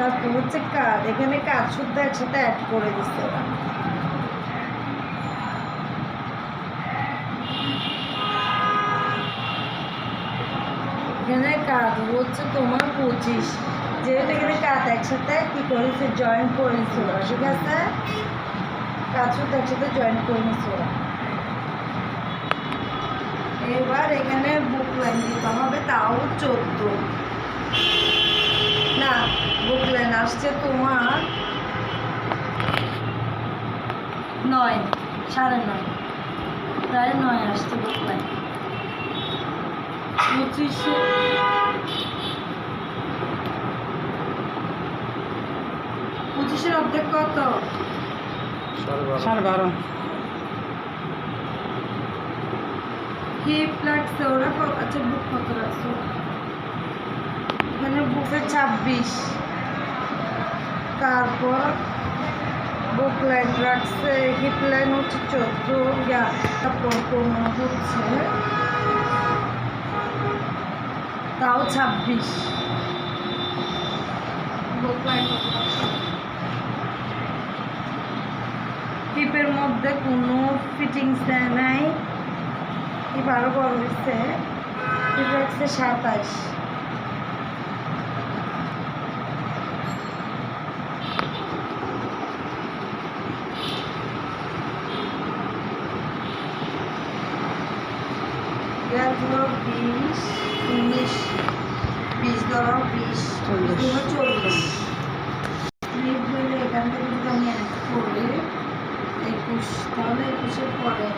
দেখো হচ্ছে কাজ, এখানে কাজ শুদ্ধ একসাথে অ্যাড করে দিচ্ছে ওরা। এখানে কাজ হচ্ছে তোমার পঁচিশ। যেহেতু এখানে কাজ একসাথে, কি করেছে? জয়েন করে নিচ্ছে ওরা, ঠিক আছে? কাজ শুদ্ধ একসাথে জয়েন করে নিচ্ছে এবার এখানে বুক লাইন দিতে হবে, তাও চোদ্দ। বুক লাইন আসছে তোমার নয় সাড়ে নয় প্রায় নয় আসছে বুক লাইন পঁচিশে পঁচিশের অর্ধেক কত? সাড়ে বারো। হিপ লাগছে ওরা আচ্ছা বুক কত রাখছো? এখানে বুকে ছাব্বিশ। তারপর বুক লাইন রাখছে হিপ লাইন হচ্ছে চোদ্দ। তারপর কোনো হচ্ছে তাও ছাব্বিশ। হিপের মধ্যে কোনো ফিটিংস দেয় নাই। কি ভালো বড় হচ্ছে এটা হচ্ছে সাতাশ। এর ধরো বিশ উনিশ বিশ ধরো বিশ চল্লিশ। ধরো চল্লিশ স্লিপ হইলে এখান থেকে যদি আমি এক করি একুশ তাহলে একুশের পরে